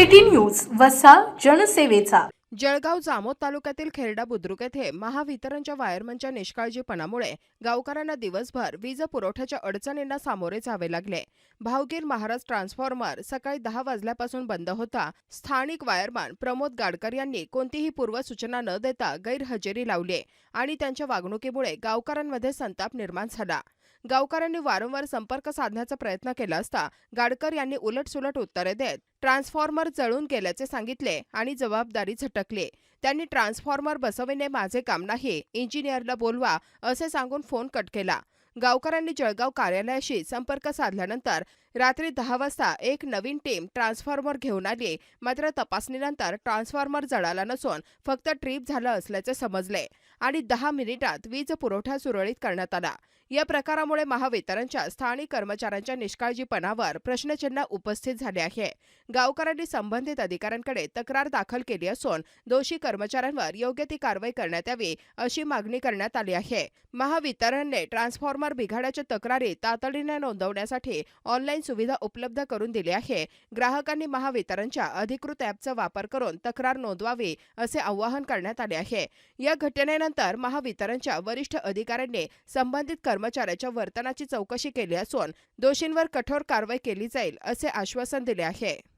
City news वसा जनसेवेचा. जळगाव जामोद तालुक्यातील खेरडा बुद्रुक येथे महावितरणच्या वायरमनच्या निष्काळजीपणामुळे गावकऱ्यांना दिवसभर वीज पुरवठ्याच्या अडचणींना सामोरे जावे लागले. भावगीर महाराज ट्रान्सफॉर्मर सकाळी दहा वाजल्यापासून बंद होता. स्थानिक वायरमन प्रमोद गाडकर यांनी कोणतीही पूर्वसूचना न देता गैरहजेरी लावली आणि त्यांच्या वागणुकीमुळे गावकऱ्यांमध्ये संताप निर्माण झाला. गावकऱ्यांनी वारंवार संपर्क साधण्याचा प्रयत्न केला असता गाडकर यांनी उलटसुलट उत्तरे देत ट्रान्सफॉर्मर जळून गेल्याचे सांगितले आणि जबाबदारी झटकली. त्यांनी ट्रान्सफॉर्मर बसविणे माझे काम नाही इंजिनियरला बोलवा असे सांगून फोन कट केला. गावकऱ्यांनी जळगाव कार्यालयाशी संपर्क साधल्यानंतर रात्री दहा वाजता एक नवीन टीम ट्रान्सफॉर्मर घेऊन आली. मात्र तपासणीनंतर ट्रान्सफॉर्मर जळाला नसून फक्त ट्रीप झालं असल्याचे समजले आणि दहा मिनिटात वीज पुरवठा सुरळीत करण्यात आला. या प्रकारामुळे महावितरणच्या स्थानिक कर्मचाऱ्यांच्या निष्काळजीपणावर प्रश्नचिन्ह उपस्थित झाले आहे. गावकऱ्यांनी संबंधित अधिकाऱ्यांकडे तक्रार दाखल केली असून दोषी कर्मचाऱ्यांवर योग्य ती कारवाई करण्यात यावी अशी मागणी करण्यात आली आहे. महावितरणने ट्रान्सफॉर्मर बिघाडाच्या तक्रारी तातडीने नोंदवण्यासाठी ऑनलाईन सुविधा उपलब्ध करून दिली आहे. ग्राहकांनी महावितरणच्या अधिकृत ॲपचा वापर करून तक्रार नोंदवावी असे आवाहन करण्यात आले आहे. या घटनेनंतर महावितरणच्या वरिष्ठ अधिकाऱ्यांनी संबंधित कर्मचाऱ्याच्या वर्तनाची चौकशी केली असून दोषींवर कठोर कारवाई केली जाईल असे आश्वासन दिले आहे.